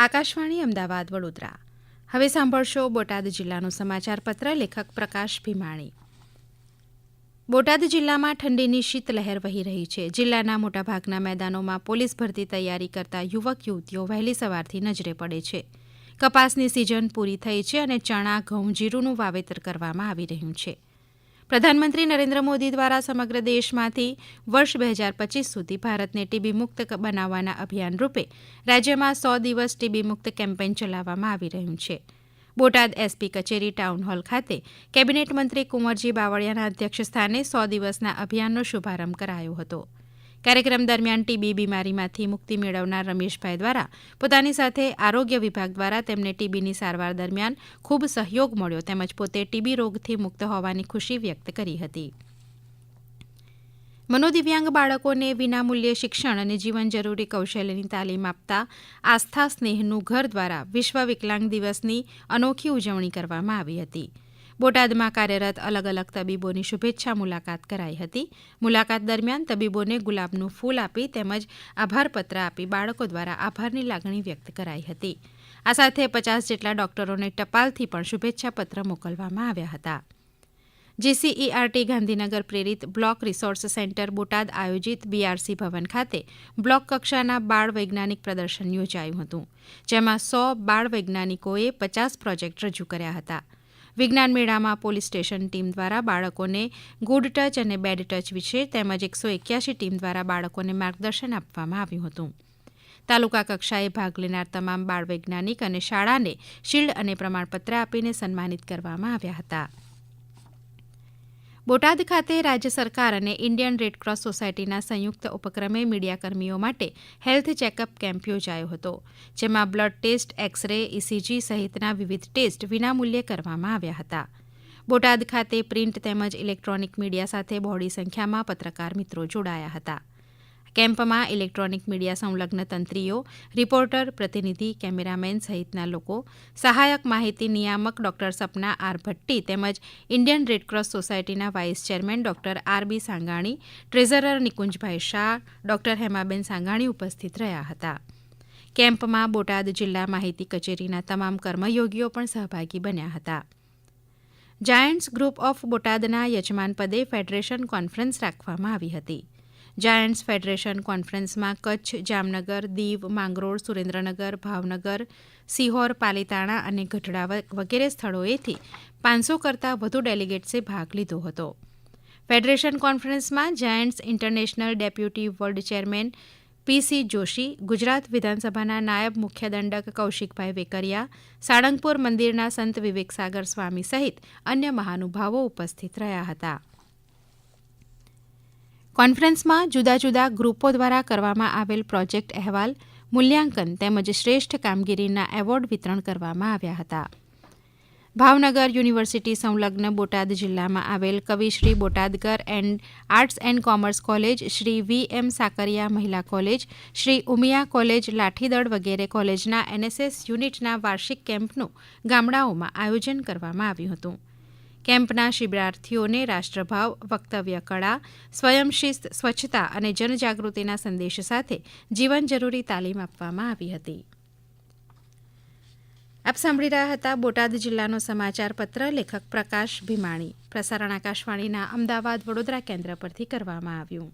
આકાશવાણી અમદાવાદ, વડોદરા. હવે સાંભળશો બોટાદ જિલ્લાનું સમાચાર પત્ર, લેખક પ્રકાશ ભીમાણી. બોટાદ જિલ્લામાં ઠંડીની શીતલહેર વહી રહી છે. જિલ્લાના મોટાભાગના મેદાનોમાં પોલીસ ભરતી તૈયારી કરતા યુવક, યુવતીઓ વહેલી સવારથી નજરે પડે છે. કપાસની સિઝન પૂરી થઈ છે અને ચણા, ઘઉં, જીરુંનું વાવેતર કરવામાં આવી રહ્યું છે. પ્રધાનમંત્રી નરેન્દ્ર મોદી દ્વારા સમગ્ર દેશમાંથી વર્ષ બે હજાર પચીસ સુધી ભારતને ટીબી મુક્ત બનાવવાના અભિયાન રૂપે રાજ્યમાં સો દિવસ ટીબી મુક્ત કેમ્પેન ચલાવવામાં આવી રહ્યું છે. બોટાદ એસપી કચેરી ટાઉન હોલ ખાતે કેબિનેટ મંત્રી કુંવરજી બાવળિયાના અધ્યક્ષસ્થાને સો દિવસના અભિયાનનો શુભારંભ કરાયો હતો. કાર્યક્રમ દરમિયાન ટીબી બીમારીમાંથી મુક્તિ મેળવનાર રમેશભાઈ દ્વારા પોતાની સાથે આરોગ્ય વિભાગ દ્વારા તેમને ટીબીની સારવાર દરમિયાન ખૂબ સહયોગ મળ્યો તેમજ પોતે ટીબી રોગથી મુક્ત હોવાની ખુશી વ્યક્ત કરી હતી. મનોદિવ્યાંગ બાળકોને વિનામૂલ્યે શિક્ષણ અને જીવન જરૂરી કૌશલ્યની તાલીમ આપતા આસ્થા સ્નેહનું ઘર દ્વારા વિશ્વ વિકલાંગ દિવસની અનોખી ઉજવણી કરવામાં આવી હતી. બોટાદમાં કાર્યરત અલગ અલગ તબીબોની શુભેચ્છા મુલાકાત કરાઈ હતી. મુલાકાત દરમિયાન તબીબોને ગુલાબનું ફૂલ આપી તેમજ આભારપત્ર આપી બાળકો દ્વારા આભારની લાગણી વ્યક્ત કરાઈ હતી. આ સાથે પચાસ જેટલા ડોક્ટરોને ટપાલથી પણ શુભેચ્છા પત્ર મોકલવામાં આવ્યા હતા. જીસીઈઆરટી ગાંધીનગર પ્રેરિત બ્લોક રિસોર્સ સેન્ટર બોટાદ આયોજિત બીઆરસી ભવન ખાતે બ્લોક કક્ષાના બાળ વૈજ્ઞાનિક પ્રદર્શન યોજાયું હતું, જેમાં સો બાળ વૈજ્ઞાનિકોએ પચાસ પ્રોજેક્ટ રજૂ કર્યા હતા. વિજ્ઞાન મેળામાં પોલીસ સ્ટેશન ટીમ દ્વારા બાળકોને ગુડ ટચ અને બેડ ટચ વિશે તેમજ એકસો એક્યાસી ટીમ દ્વારા બાળકોને માર્ગદર્શન આપવામાં આવ્યું હતું. તાલુકા કક્ષાએ ભાગ લેનાર તમામ બાળ વૈજ્ઞાનિક અને શાળાને શિલ્ડ અને પ્રમાણપત્ર આપીને સન્માનિત કરવામાં આવ્યા હતા. બોટાદ ખાતે રાજ્ય સરકાર અને ઇન્ડિયન રેડક્રોસ સોસાયટીના સંયુક્ત ઉપક્રમે મીડિયાકર્મીઓ માટે હેલ્થ ચેકઅપ કેમ્પ યોજાયો હતો, જેમાં blood test X ray ECG સહિતના વિવિધ ટેસ્ટ વિનામૂલ્યે કરવામાં આવ્યા હતા. બોટાદ ખાતે પ્રિન્ટ તેમજ ઇલેક્ટ્રોનિક મીડિયા સાથે બહોળી સંખ્યામાં પત્રકાર મિત્રો જોડાયા હતા. કેમ્પમાં ઇલેક્ટ્રોનિક મીડિયા સંલગ્ન તંત્રીઓ, રિપોર્ટર, પ્રતિનિધિ, કેમેરામેન સહિતના લોકો, સહાયક માહિતી નિયામક ડોક્ટર સપના આર ભટ્ટી તેમજ ઇન્ડિયન રેડક્રોસ સોસાયટીના vice chairman doctor R B Sangani, treasurer Nikunjbhai Shah, doctor Hemaben Sangani ઉપસ્થિત રહ્યા હતા. કેમ્પમાં બોટાદ જિલ્લા માહિતી કચેરીના તમામ કર્મયોગીઓ પણ સહભાગી બન્યા હતા. જાયન્ટ્સ ગ્રુપ ઓફ બોટાદના યજમાન પદે ફેડરેશન કોન્ફરન્સ રાખવામાં આવી હતી. જાયન્ટ્સ ફેડરેશન કોન્ફરન્સમાં કચ્છ, જામનગર, દીવ, માંગરોળ, સુરેન્દ્રનગર, ભાવનગર, સિહોર, પાલીતાણા અને ગઢડા વગેરે સ્થળોએથી પાંચસો કરતાં વધુ ડેલિગેટ્સે ભાગ લીધો હતો. ફેડરેશન કોન્ફરન્સમાં Giants International deputy world chairman P C Joshi Gujarat વિધાનસભાના નાયબ મુખ્ય દંડક કૌશિકભાઈ વેકરિયા, સાળંગપુર મંદિરના સંત વિવેકસાગર સ્વામી સહિત અન્ય મહાનુભાવો ઉપસ્થિત રહ્યા હતા. કોન્ફરન્સમાં જુદા જુદા ગ્રુપો દ્વારા કરવામાં આવેલ પ્રોજેક્ટ અહેવાલ, મૂલ્યાંકન તેમજ શ્રેષ્ઠ કામગીરીના એવોર્ડ વિતરણ કરવામાં આવ્યા હતા. ભાવનગર યુનિવર્સિટી સંલગ્ન બોટાદ જિલ્લામાં આવેલ કવિશ્રી Botadkar and arts and commerce college, Shri V M Sakariya મહિલા કોલેજ, શ્રી ઉમિયા કોલેજ લાઠીદળ વગેરે કોલેજના એનએસએસ યુનિટના વાર્ષિક કેમ્પનું ગામડાઓમાં આયોજન કરવામાં આવ્યું હતું. કેમ્પના શિબિરાર્થીઓને રાષ્ટ્રભાવ, વક્તવ્ય કળા સ્વયંશિસ્ત સ્વચ્છતા અને જનજાગૃતિના સંદેશ સાથે જીવન જરૂરી તાલીમ આપવામાં આવી હતી. આપ સાંભળી રહ્યા હતા બોટાદ જિલ્લાનો સમાચાર પત્ર લેખક પ્રકાશ ભીમાણી. પ્રસારણ આકાશવાણીના અમદાવાદ વડોદરા કેન્દ્ર પરથી કરવામાં આવ્યું.